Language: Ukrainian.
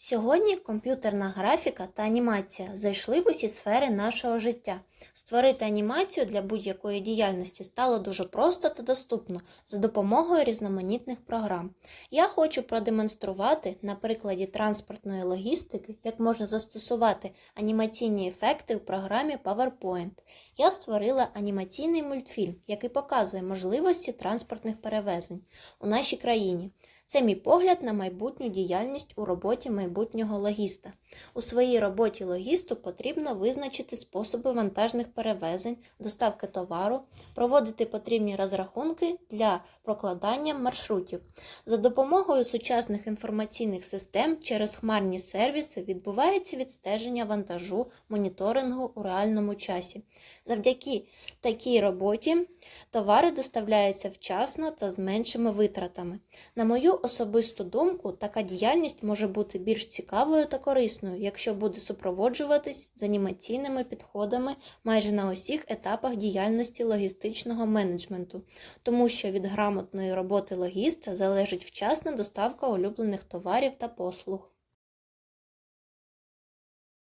Сьогодні комп'ютерна графіка та анімація зайшли в усі сфери нашого життя. Створити анімацію для будь-якої діяльності стало дуже просто та доступно за допомогою різноманітних програм. Я хочу продемонструвати на прикладі транспортної логістики, як можна застосувати анімаційні ефекти у програмі PowerPoint. Я створила анімаційний мультфільм, який показує можливості транспортних перевезень у нашій країні. Це мій погляд на майбутню діяльність у роботі майбутнього логіста. У своїй роботі логісту потрібно визначити способи вантажних перевезень, доставки товару, проводити потрібні розрахунки для прокладання маршрутів. За допомогою сучасних інформаційних систем через хмарні сервіси відбувається відстеження вантажу, моніторингу у реальному часі. Завдяки такій роботі товари доставляються вчасно та з меншими витратами. На особисту думку, така діяльність може бути більш цікавою та корисною, якщо буде супроводжуватись з анімаційними підходами майже на усіх етапах діяльності логістичного менеджменту, тому що від грамотної роботи логіста залежить вчасна доставка улюблених товарів та послуг.